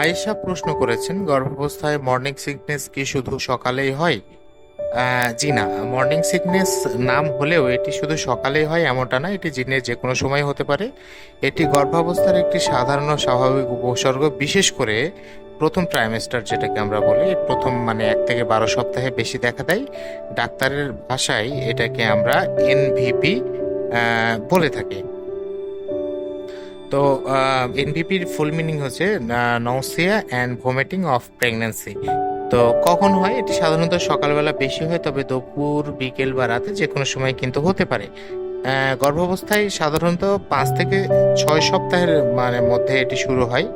আয়েশা প্রশ্ন করেছেন, গর্ভাবস্থায় মর্নিং সিকনেস কি শুধু সকালেই হয়? জি না মর্নিং সিকনেস নাম হলেও এটি শুধু সকালেই হয় এমনটা না, এটি দিনের যে কোনো সময় হতে পারে। এটি গর্ভাবস্থার একটি সাধারণ স্বাভাবিক উপসর্গ, বিশেষ করে প্রথম ট্রাইমেস্টার যেটাকে আমরা বলি, প্রথম মানে এক থেকে বারো সপ্তাহে বেশি দেখা দেয়। ডাক্তারের ভাষায় এটাকে আমরা এনভিপি বলে থাকি। তো এনভিপির ফুল মিনিং হচ্ছে nausea and vomiting of pregnancy তো, কখন হয়? এটি সাধারণত সকালবেলা বেশি হয়, তবে দুপুর, বিকেল বা রাতে যে কোনো সময় কিন্তু হতে পারে। গর্ভাবস্থায় সাধারণত পাঁচ থেকে ছয় সপ্তাহের মানে মধ্যে এটি শুরু হয়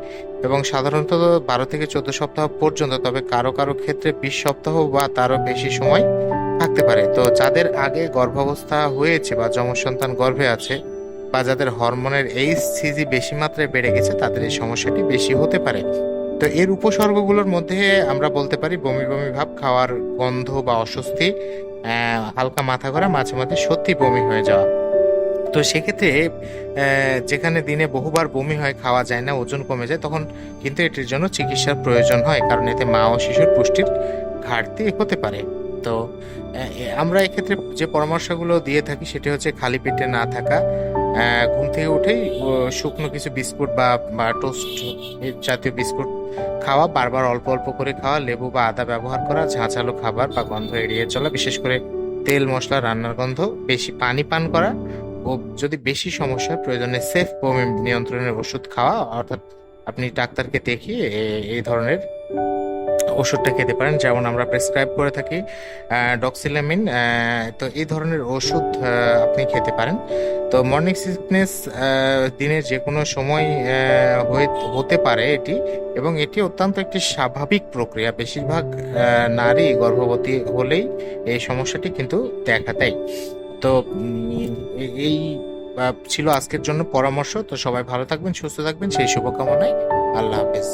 এবং সাধারণত বারো থেকে চোদ্দ সপ্তাহ পর্যন্ত, তবে কারও কারও ক্ষেত্রে বিশ সপ্তাহ বা তারও বেশি সময় থাকতে পারে। তো, যাদের আগে গর্ভাবস্থা হয়েছে বা যমজ সন্তান গর্ভে আছে বা যাদের হরমোনের এইচসিজি বেশি মাত্রায় বেড়ে গেছে, তাদের এই সমস্যাটি বেশি হতে পারে। তো এর উপসর্গগুলোর মধ্যে আমরা বলতে পারি বমি বমি ভাব, খাওয়ার গন্ধ বা অস্বস্তি হালকা মাথা ঘোরা, মাঝে মাঝে সত্যি বমি হয়ে যাওয়া। তো সেক্ষেত্রে যেখানে দিনে বহুবার বমি হয়, খাওয়া যায় না, ওজন কমে যায়, তখন কিন্তু এটির জন্য চিকিৎসার প্রয়োজন হয়, কারণ এতে মা ও শিশুর পুষ্টির ঘাটতি হতে পারে। তো আমরা এক্ষেত্রে যে পরামর্শগুলো দিয়ে থাকি, সেটি হচ্ছে খালি পেটে না থাকা ঘুম থেকে উঠেই শুকনো কিছু বিস্কুট বা টোস্ট জাতীয় বিস্কুট খাওয়া, বারবার অল্প অল্প করে খাওয়া, লেবু বা আদা ব্যবহার করা, ঝাঁঝালো খাবার বা গন্ধ এড়িয়ে চলা, বিশেষ করে তেল মশলা, রান্নার গন্ধ, বেশি পানি পান করা ও যদি বেশি সমস্যা হয়, প্রয়োজনে সেফ বমি নিয়ন্ত্রণের ওষুধ খাওয়া, অর্থাৎ আপনি ডাক্তারকে দেখিয়ে এই ধরনের ওষুধটা খেতে পারেন, যেমন আমরা প্রেসক্রাইব করে থাকি ডক্সিলামিন তো এই ধরনের ওষুধ আপনি খেতে পারেন। তো মর্নিং সিকনেস দিনের যে কোনো সময় হতে পারে এটি, এবং এটি অত্যন্ত একটি স্বাভাবিক প্রক্রিয়া। বেশিরভাগ নারী গর্ভবতী হলেই এই সমস্যাটি কিন্তু দেখা দেয়। তো এই ছিল আজকের জন্য পরামর্শ। তো সবাই ভালো থাকবেন, সুস্থ থাকবেন, সেই শুভকামনায় আল্লাহ হাফেজ।